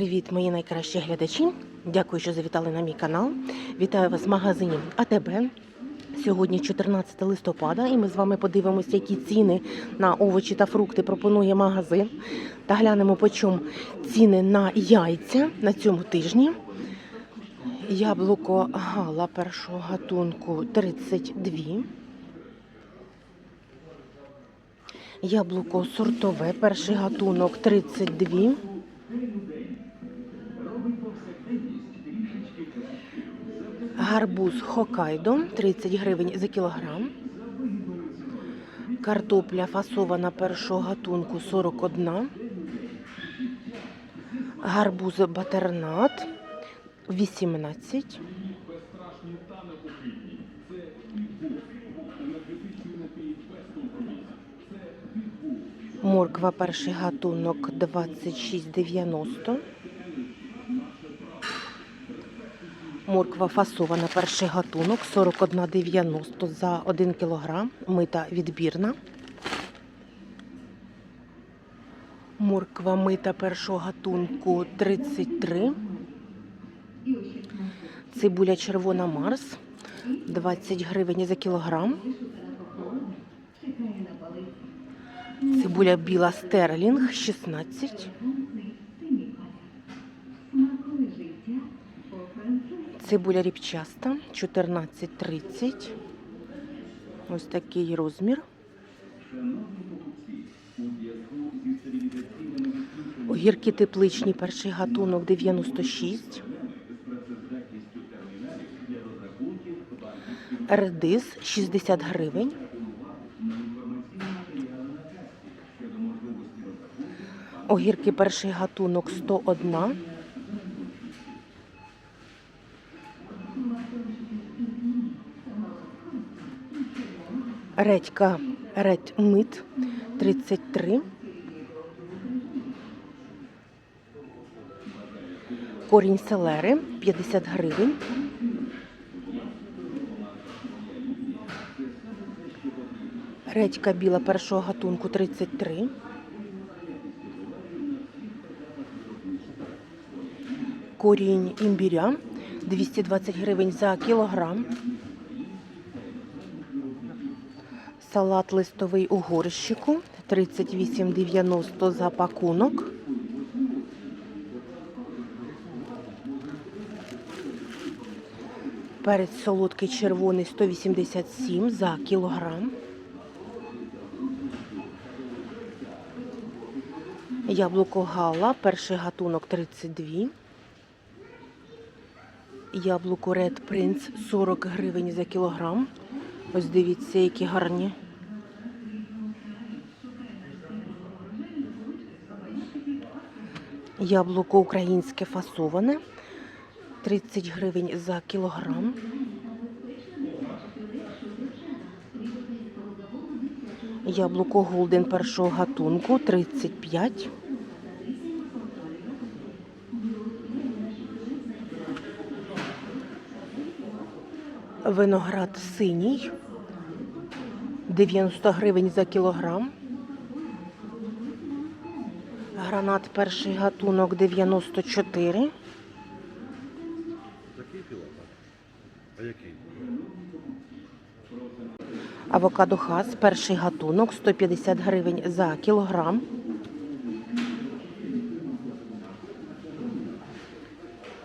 Привіт, мої найкращі глядачі. Дякую, що завітали на мій канал. Вітаю вас в магазині АТБ. Сьогодні 14 листопада, і ми з вами подивимося, які ціни на овочі та фрукти пропонує магазин. Та глянемо, по чому ціни на яйця на цьому тижні. Яблуко гала першого гатунку 32. Яблуко сортове, перший гатунок 32. Гарбуз Хокайдо 30 гривень за кілограм. Картопля фасована першого гатунку 41. Гарбуз батернат 18. Морква перший гатунок 26,90. Морква фасована перший гатунок 41,90 за 1 кг. Мита відбірна. Морква мита першого гатунку 33. Цибуля червона Марс 20 гривень за кілограм. Цибуля біла стерлінг 16. Цибуля ріпчаста 14,30. Ось такий розмір. Огірки тепличні, перший гатунок 96. Редис 60 гривень. Огірки перший гатунок 101. Редька редь мит 33. Корінь селери 50 гривень. Редька біла першого гатунку 33. Корінь імбіря 220 гривень за кілограм. Салат листовий у горщику 38,90 за пакунок. Перець солодкий червоний 187 за кілограм. Яблуко гала, перший гатунок 32. Яблуко Red Prince 40 гривень за кілограм. Ось дивіться, які гарні. Яблуко українське фасоване. 30 гривень за кілограм. Яблуко Голден першого гатунку 35. Виноград синій 90 гривень за кілограм. Гранат перший гатунок 94. Такий? А який? Авокадо хас перший гатунок 150 гривень за кілограм.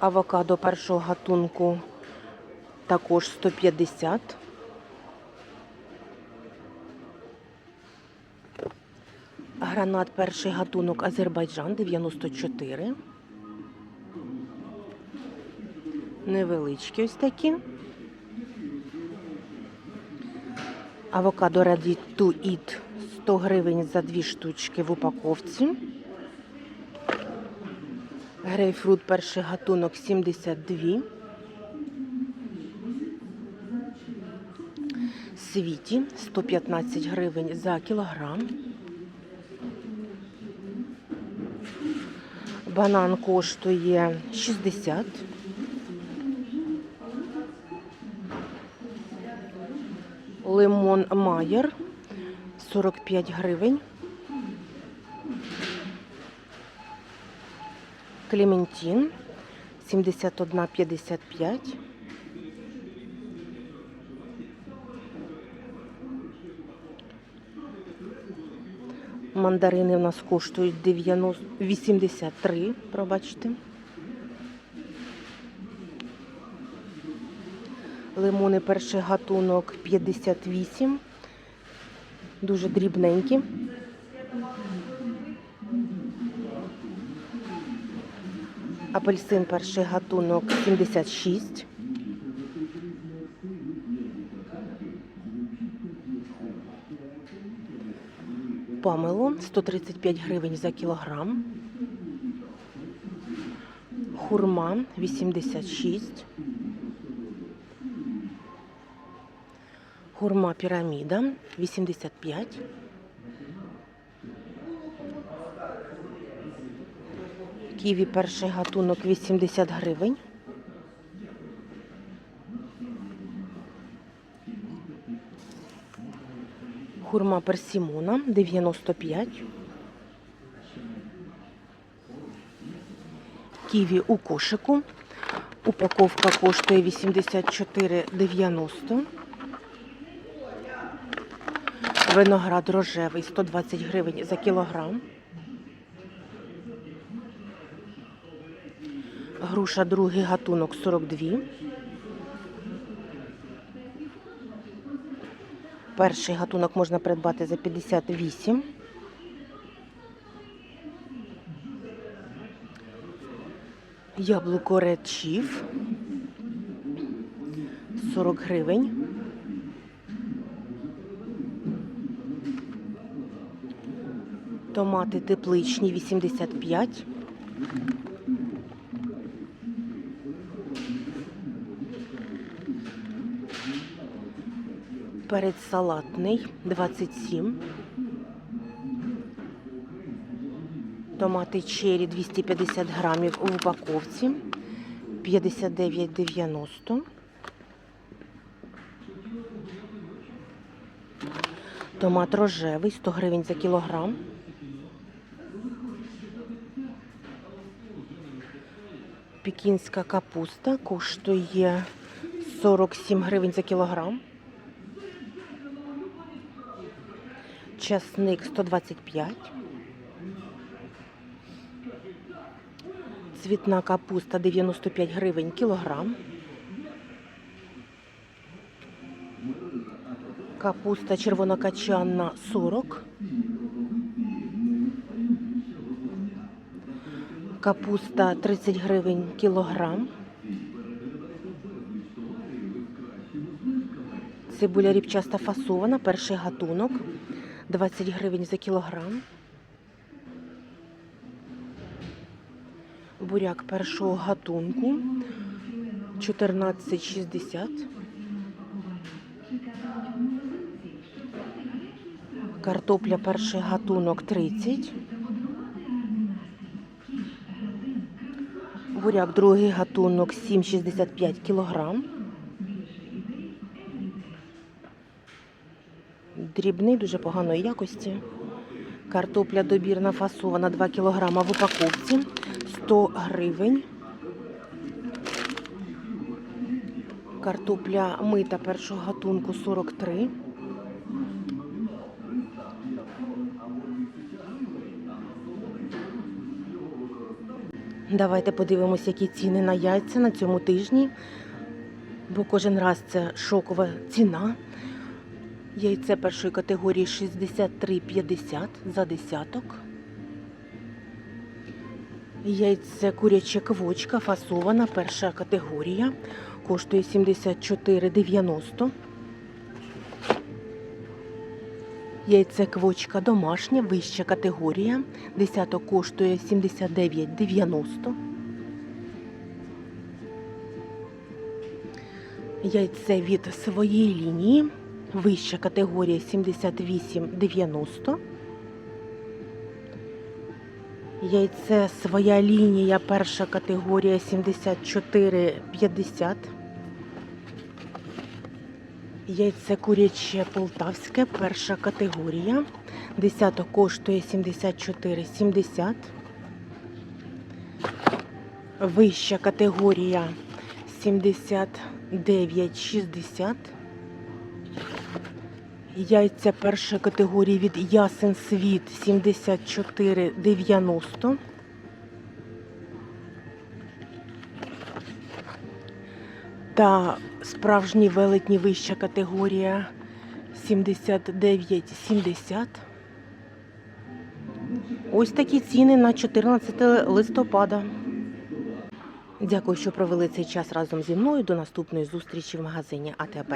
Авокадо першого гатунку також 150. Гранат перший гатунок Азербайджан 94. Невеличкі ось такі. Авокадо Ready to Eat 100 гривень за дві штучки в упаковці. Грейпфрут перший гатунок 72. Світі 115 гривень за кілограм. Банан коштує 60. Лимон Майер 45 гривень. Клементін 71,55. Мандарини у нас коштують 90, 83, пробачте. Лимони перший гатунок 58. Дуже дрібненькі. Апельсин перший гатунок 76. Памело 135 гривень за кілограм. Хурма 86. Хурма піраміда 85. Ківі перший гатунок 80 гривень. Хурма персимона 95. Ківі у кошику. Упаковка коштує 84,90. Виноград рожевий 120 гривень за кілограм. Груша другий гатунок 42. Перший гатунок можна придбати за 58. Яблуко Chief 40 гривень. Томати тепличні 85. Перець салатний 27. Томати чері 250 грамів у упаковці 59,90. Томат рожевий 100 гривень за кілограм. Пекінська капуста коштує 47 гривень за кілограм. Часник 125. Цвітна капуста 95 гривень кілограм. Капуста червонокачанна 40. Капуста 30 гривень кілограм. Цибуля ріпчаста фасована, перший гатунок 20 гривень за кілограм. Буряк першого гатунку 14,60. Картопля перший гатунок 30. Буряк другий гатунок 7,65 кілограм. Дрібний, дуже поганої якості. Картопля добірна фасована 2 кг в упаковці 100 гривень. Картопля мита першого гатунку 43. Давайте подивимося, які ціни на яйця на цьому тижні. Бо кожен раз це шокова ціна. Яйце першої категорії 63,50 за десяток. Яйце куряча квочка фасована перша категорія. Коштує 74,90. Яйце квочка домашня, вища категорія. Десяток коштує 79,90. Яйце від своєї лінії. Вища категорія 78,90. Яйце своя лінія, перша категорія 74,50. Яйце куряче полтавське, перша категорія. Десяток коштує 74,70. Вища категорія 79,60. Яйця першої категорії від Ясен Світ 74,90. Та справжні велетні вища категорія 79,70. Ось такі ціни на 14 листопада. Дякую, що провели цей час разом зі мною. До наступної зустрічі в магазині АТБ.